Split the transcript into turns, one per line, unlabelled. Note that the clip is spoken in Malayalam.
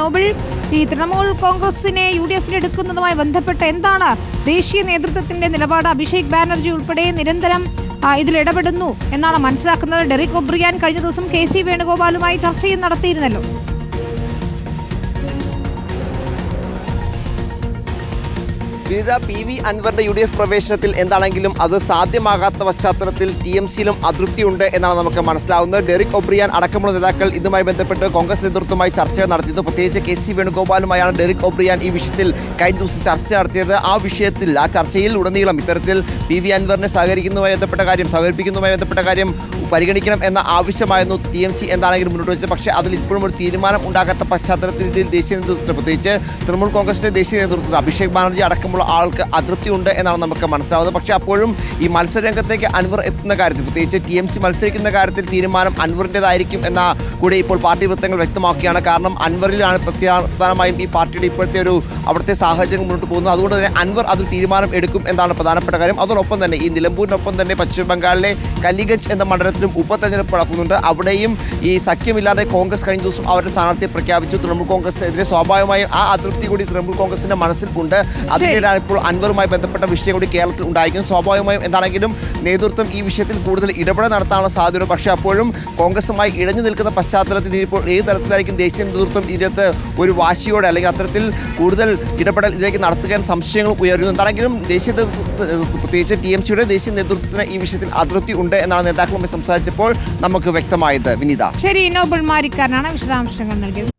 നോബിൾ ഈ തൃണമൂൽ കോൺഗ്രസിനെ യു ഡി എഫിൽ എടുക്കുന്നതുമായി ബന്ധപ്പെട്ട് എന്താണ് ദേശീയ നേതൃത്വത്തിന്റെ നിലപാട്? അഭിഷേക് ബാനർജി ഉൾപ്പെടെ നിരന്തരം ഇതിൽ ഇടപെടുന്നു എന്നാണ് മനസ്സിലാക്കുന്നത്. ഡെറിക് ഒബ്രിയാൻ കഴിഞ്ഞ ദിവസം കെ സി വേണുഗോപാലുമായി ചർച്ചയും നടത്തിയിരുന്നല്ലോ.
വിനിത പി വി അൻവറിന്റെ യു ഡി എഫ് പ്രവേശനത്തിൽ എന്താണെങ്കിലും അത് സാധ്യമാകാത്ത പശ്ചാത്തലത്തിൽ ടി എം സിയിലും അതൃപ്തിയുണ്ട് എന്നാണ് നമുക്ക് മനസ്സിലാവുന്നത്. ഡെറിക് ഒബ്രിയാൻ അടക്കമുള്ള നേതാക്കൾ ഇതുമായി ബന്ധപ്പെട്ട് കോൺഗ്രസ് നേതൃത്വമായി ചർച്ചകൾ നടത്തിയത്. പ്രത്യേകിച്ച് കെ സി വേണുഗോപാലുമായാണ് ഡെറിക് ഒബ്രിയാൻ ഈ വിഷയത്തിൽ കഴിഞ്ഞ ദിവസം ചർച്ച നടത്തിയത്. ആ വിഷയത്തിൽ ആ ചർച്ചയിൽ ഉടനീളം ഇത്തരത്തിൽ പി വി അൻവറിനെ സഹകരിക്കുന്നതുമായി ബന്ധപ്പെട്ട കാര്യം സഹകരിപ്പിക്കുന്നതുമായി ബന്ധപ്പെട്ട കാര്യം പരിഗണിക്കണം എന്ന ആവശ്യമായിരുന്നു ടി എം സി എന്താണെങ്കിലും മുന്നോട്ട് വെച്ചത്. പക്ഷേ അതിൽ ഇപ്പോഴും ഒരു തീരുമാനം ഉണ്ടാകാത്ത പശ്ചാത്തലത്തിൽ ദേശീയ നേതൃത്വം പ്രത്യേകിച്ച് തൃണമൂൽ കോൺഗ്രസിന്റെ ദേശീയ നേതൃത്വം അഭിഷേക് ബാനർജി അടക്കമുള്ള ആൾക്ക് അതൃപ്തി ഉണ്ട് എന്നാണ് നമുക്ക് മനസ്സിലാവുന്നത്. പക്ഷേ അപ്പോഴും ഈ മത്സരരംഗത്തേക്ക് അൻവർ എത്തുന്ന കാര്യത്തിൽ പ്രത്യേകിച്ച് ടി എം സി മത്സരിക്കുന്ന കാര്യത്തിൽ തീരുമാനം അൻവറിന്റെതായിരിക്കും എന്ന കൂടി ഇപ്പോൾ പാർട്ടി വൃത്തങ്ങൾ വ്യക്തമാക്കുകയാണ്. കാരണം അൻവറിലാണ് പ്രധാനമായും ഈ പാർട്ടിയുടെ ഇപ്പോഴത്തെ ഒരു അവിടുത്തെ സാഹചര്യം മുന്നോട്ട് പോകുന്നത്. അതുകൊണ്ട് തന്നെ അൻവർ അതിൽ തീരുമാനം എടുക്കും എന്നാണ് പ്രധാനപ്പെട്ട കാര്യം. അതോടൊപ്പം തന്നെ ഈ നിലമ്പൂരിനൊപ്പം തന്നെ പശ്ചിമ ബംഗാളിലെ കലിഗഞ്ച് എന്ന മണ്ഡലത്തിലും ഉപതെരഞ്ഞെടുപ്പ് നടക്കുന്നുണ്ട്. അവിടെയും ഈ സഖ്യമില്ലാതെ കോൺഗ്രസ് കഴിഞ്ഞ ദിവസം അവരുടെ സ്ഥാനാർത്ഥിയെ പ്രഖ്യാപിച്ചു. തൃണമൂൽ കോൺഗ്രസിനെതിരെ സ്വാഭാവികമായും ആ അതൃപ്തി കൂടി തൃണമൂൽ കോൺഗ്രസിന്റെ മനസ്സിൽ അതിനിടെയാണ് ഇപ്പോൾ അൻവറുമായി ബന്ധപ്പെട്ട വിഷയം കൂടി കേരളത്തിൽ ഉണ്ടായിരിക്കും. സ്വാഭാവികമായും എന്താണെങ്കിലും നേതൃത്വം ഈ വിഷയത്തിൽ കൂടുതൽ ഇടപെടൽ നടത്താനുള്ള സാധ്യത പക്ഷേ അപ്പോഴും കോൺഗ്രസുമായി ഇഴഞ്ഞു നിൽക്കുന്ന പശ്ചാത്തലത്തിൽ ഇപ്പോൾ ഏത് തരത്തിലായിരിക്കും ദേശീയ നേതൃത്വം ഇതിനകത്ത് ഒരു വാശിയോടെ അല്ലെങ്കിൽ അത്തരത്തിൽ കൂടുതൽ ഇടപെടൽ ഇതിലേക്ക് നടത്തുക സംശയങ്ങൾ ഉയരുന്നു. എന്താണെങ്കിലും ദേശീയ പ്രത്യേകിച്ച് ടി എം സിയുടെ ദേശീയ നേതൃത്വത്തിന് ഈ വിഷയത്തിൽ അതൃപ്തി ഉണ്ട് എന്നാണ് നേതാക്കളുമായി സംസാരിച്ചപ്പോൾ നമുക്ക് വ്യക്തമായത്. വിനീത.
ശരി നോബിൾ വിശദാംശങ്ങൾ നൽകിയത്.